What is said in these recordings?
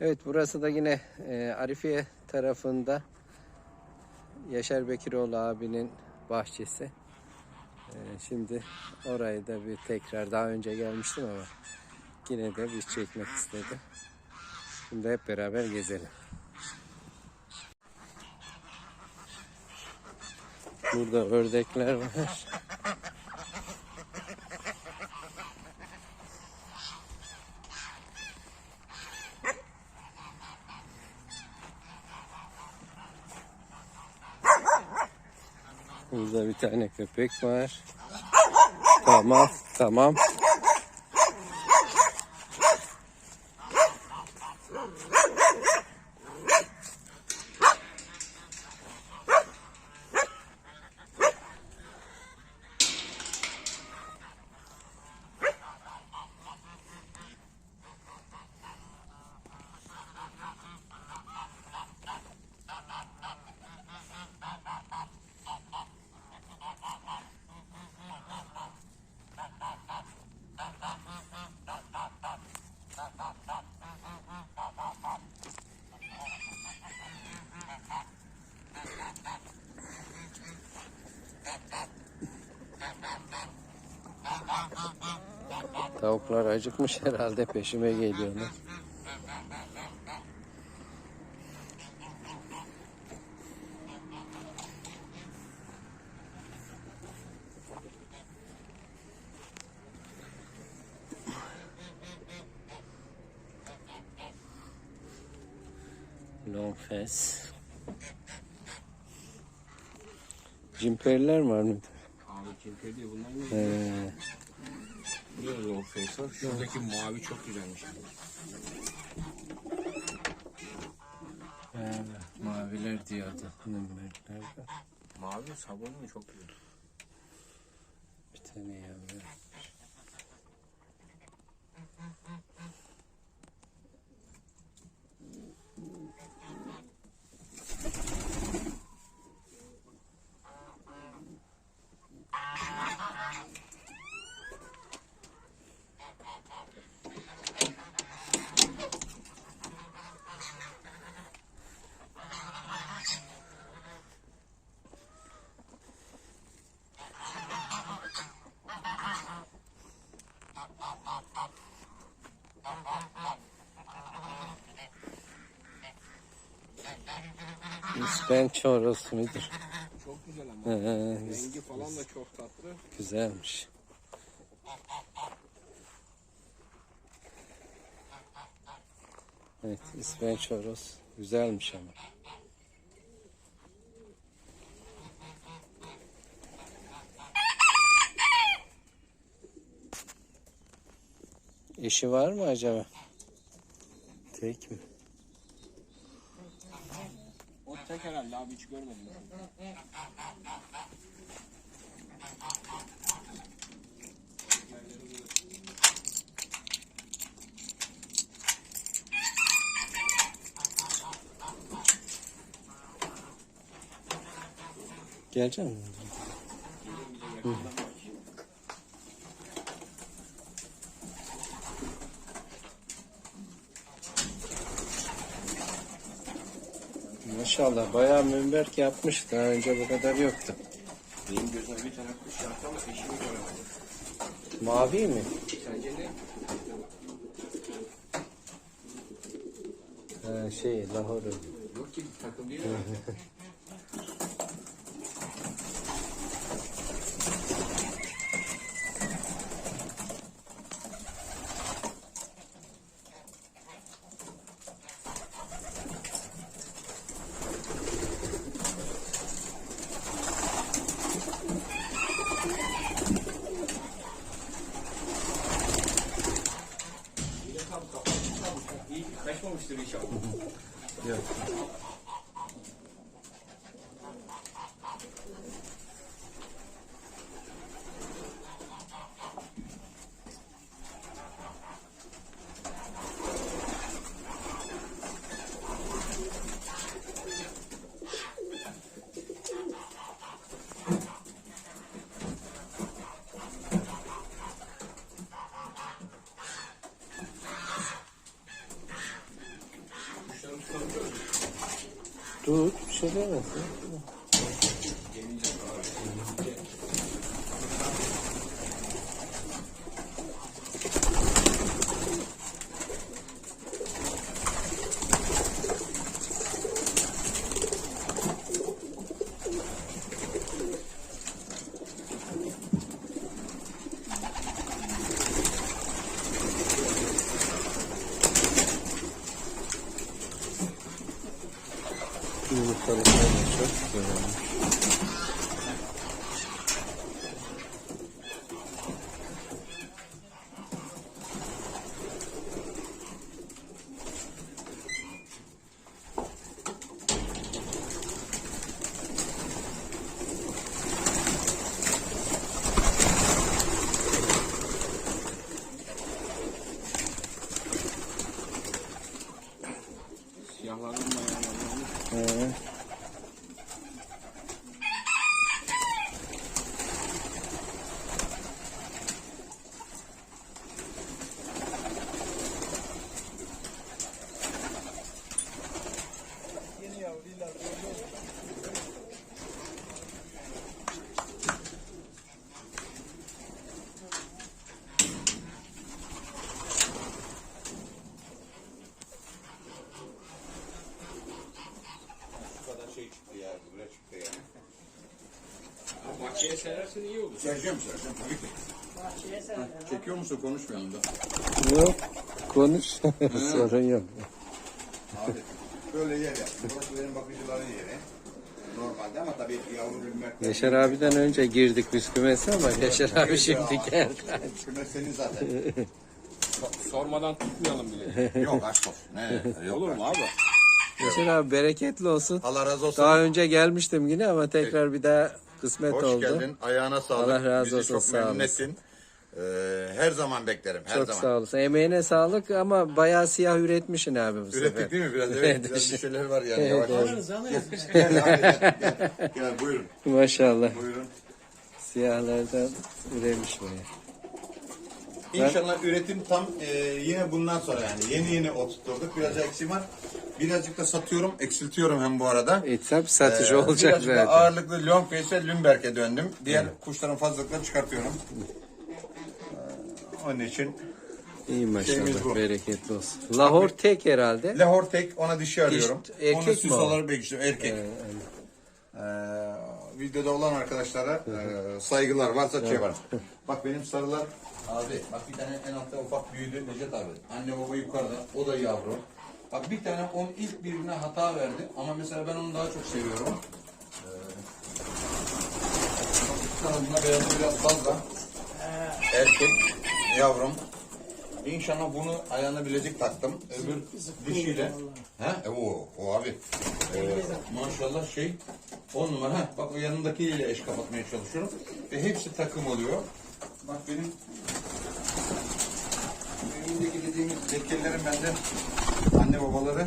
Evet burası da yine e, Arifiye tarafında Yaşar Bekiroğlu abinin bahçesi. E, şimdi orayı da bir tekrar daha önce gelmiştim ama yine de bir çekmek istedim. Şimdi hep beraber gezelim. Burada ördekler var. Burada bir tane köpek var. Tamam, tamam. Tavuklar acıkmış herhalde peşime geliyorlar. Long fence. Cimperiler var mı? Abi kirpi diye bunlar ne? Ee, Long face var. Şuradaki mavi çok güzelmiş. ee, maviler diyordu. Nerede? Mavi sabunlu çok güzel. Bir tane yavru. İspenç horoz mudur? Çok güzel ama. Ee, Rengi falan da çok tatlı. güzelmiş. Evet, İspenç horoz. Güzelmiş ama. Eşi var mı acaba? Tek mi? O tek herhalde abi hiç görmedim. Gelecek mi? Maşallah bayağı münberk yapmış. Daha önce bu kadar yoktu. Benim gözüme bir tane kuş yattı ama eşimi göremedim. Mavi mi? Sence ne? Ha, şey Lahore. Yok ki takım değil mi? Yine tam kapatmış kalmış. İyi ki kaçmamıştır inşallah. Yok. Tut bir şey demez. Yumurtalı çok güzel olmuş. Siyahların mayalalarını He. Bu kadar şey çıktı ya, buraya çıktı ya. Ama bahçeye serersen iyi olur. Sereceğim, sereceğim tabii ki. Ha, Çekiyor musun? Konuşmuyorum da. Yok. Konuş. Sorun yok. Abi, böyle yer ya. Burası benim bakıcıların yeri. Normalde ama tabii yavru bilmek. Yaşar abiden önce girdik biz kümese ama Yaşar abi şimdi geldi. Kümes senin zaten. So- Sormadan tutmayalım bile. Yok aşk olsun. Ne? Yok, olur mu abi? Yaşar abi bereketli olsun. Allah razı olsun. Daha önce gelmiştim yine ama tekrar bir daha kısmet Hoş oldu. geldin. Ayağına sağlık. Allah razı Bizi olsun, çok sağ memnun olasın. ettin. Ee, her zaman beklerim. Her Çok zaman. sağ olasın. Emeğine sağlık ama bayağı siyah üretmişsin abi bu sefer. Ürettik değil mi biraz? Evet, biraz bir şeyler var yani. Yavaş yavaş. Alırız alırız. Gel abi gel, gel. Gel buyurun. Maşallah. Buyurun. Siyahlardan üremiş bayağı. İnşallah üretim tam e, yine bundan sonra yani yeni yeni oturtturduk. Biraz eksiğim var. Birazcık da satıyorum, eksiltiyorum hem bu arada. E tabi satıcı Ee, olacak birazcık da zaten. ağırlıklı long face Lümberg'e döndüm. Diğer kuşların fazlalıklarını çıkartıyorum. Ee, Onun için İyi maşallah. şeyimiz bu. Bereketli olsun. Lahor tek herhalde. Lahor tek ona dişi arıyorum. Erkek Onu süs mi o? olarak bekliyorum. Erkek. Ee, videoda olan arkadaşlara e, saygılar varsa şey var. Bak benim sarılar abi bak bir tane en altta ufak büyüdü Necdet abi. Anne baba yukarıda o da yavru. Bak bir tane onun ilk birine hata verdi ama mesela ben onu daha çok seviyorum. Ee, buna beyazı biraz fazla. Erkek yavrum. İnşallah bunu ayağına bilezik taktım. Öbür dişiyle. Ha? E, o, o abi. Ee, maşallah şey on numara. Ha, bak o yanındakiyle eş kapatmaya çalışıyorum. Ve hepsi takım oluyor. Bak benim önümdeki dediğimiz lekelerim bende anne babaları.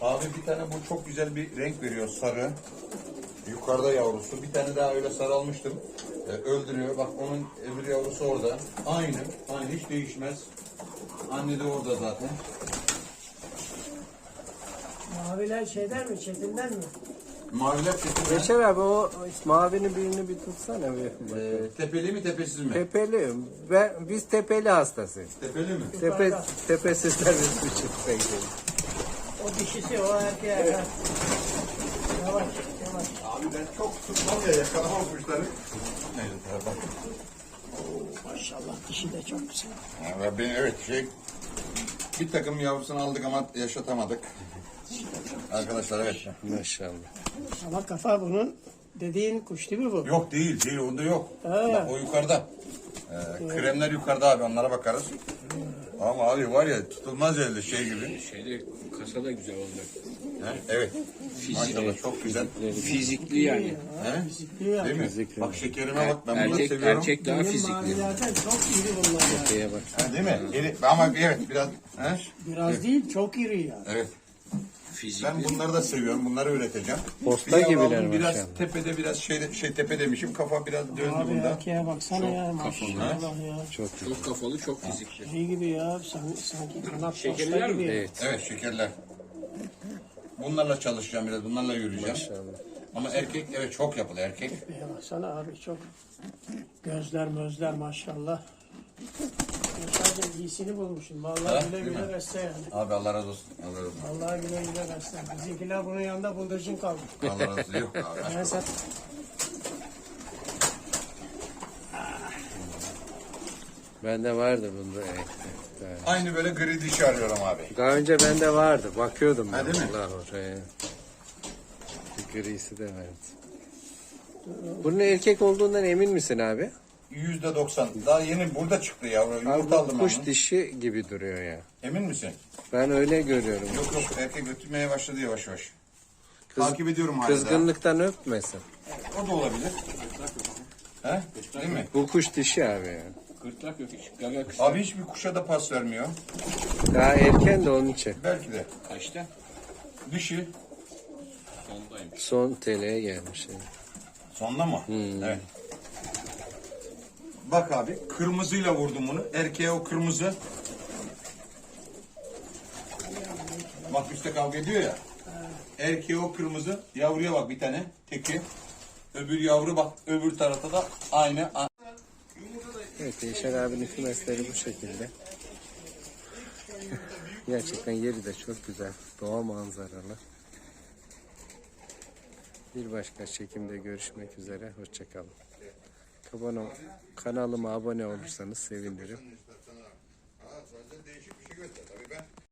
Abi bir tane bu çok güzel bir renk veriyor sarı. Yukarıda yavrusu. Bir tane daha öyle sarı almıştım. Ee, öldürüyor. Bak onun öbür yavrusu orada. Aynı. Aynı hiç değişmez. Anne de orada zaten. Maviler şeyden mi? Çetinden mi? Maviler çetin. Yaşar abi o mavinin birini bir tutsana bir. Ee, tepeli mi tepesiz mi? Tepeli. Ben, biz tepeli hastasıyız. tepeli mi? Tepe, tepesizler biz bir çıksa gidelim. O dişisi o erkeğe. ha. Yavaş yavaş. Abi ben çok tutmam ya yakalamam kuşları. Neyse bak. Maşallah dişi de çok güzel. Ya ben evet şey bir takım yavrusunu aldık ama yaşatamadık. Arkadaşlar evet. Maşallah. Ama kafa bunun dediğin kuş değil mi bu? Yok değil değil onda yok. Ha. Bak, o yukarıda. Ee, kremler yukarıda abi onlara bakarız. Ama abi var ya tutulmaz elde şey gibi. Şeyde kasa da güzel olacak. He? Evet. Maşallah çok güzel. Fizikli yani. He? Fizikli ya. Değil mi? Fizikli. Bak şekerime bak ben bunu Erkek, seviyorum. erkek daha Benim fizikli. mavilerden çok iri bunlar ya. Şeye bak. Ha, değil mi? Iri- ama evet biraz. He? Biraz değil çok iri ya. Evet. Fizikli. Ben bunları da seviyorum. Bunları üreteceğim. Posta Bir gibiler aldım, Biraz maşallah. tepede biraz şey, şey tepe demişim. Kafa biraz döndü Abi bunda. erkeğe baksana ya maşallah ya. Çok Çok kafalı, çok fizikli. Şey gibi ya sanki, sanki kanat Şekerliler posta gibi. Evet. Evet şekerler. Bu bunlarla çalışacağım biraz. Bunlarla yürüyeceğim. Maşallah. Ama erkek evet çok yapılı erkek. Ya baksana abi çok gözler mözler maşallah. Sadece iyisini bulmuşsun. Ha, Vallahi güle değil güle mi? besle yani. Abi Allah razı olsun. Allah razı olsun. Vallahi güle güle besle. Bizimkiler bunun yanında bıldırcın kaldı. Allah razı olsun. Yok abi. Ben Bende vardı bunda. Evet. Aynı böyle gri dişi arıyorum abi. Daha önce bende vardı. Bakıyordum ben. Ha, değil mi? Allah oraya. Bir grisi de vardı. Bunun erkek olduğundan emin misin abi? Yüzde doksan. Daha yeni burada çıktı yavru. Abi Yumurta bu aldım kuş ben. dişi gibi duruyor ya. Emin misin? Ben öyle görüyorum. Yok yok erkek götürmeye başladı yavaş yavaş. Kız- Takip ediyorum hala. Kızgınlıktan öpmesin. O da olabilir. He? Değil mi? Bu kuş dişi abi ya. Gırtlak yok hiç. Gaga kısa. Abi hiçbir kuşa da pas vermiyor. Daha erken de onun için. Belki de. Kaçta? Dişi. Sondaymış. Son TL'ye gelmiş. yani. Sonda mı? Evet. Bak abi kırmızıyla vurdum bunu. Erkeğe o kırmızı. Bak üstte kavga ediyor ya. Erkeğe o kırmızı. Yavruya bak bir tane. Teki. Öbür yavru bak öbür tarafta da aynı. Evet Yaşar abinin kümesleri bu şekilde. Gerçekten yeri de çok güzel. Doğa manzaralı. Bir başka çekimde görüşmek üzere. Hoşçakalın. Kanalıma abone olursanız sevinirim.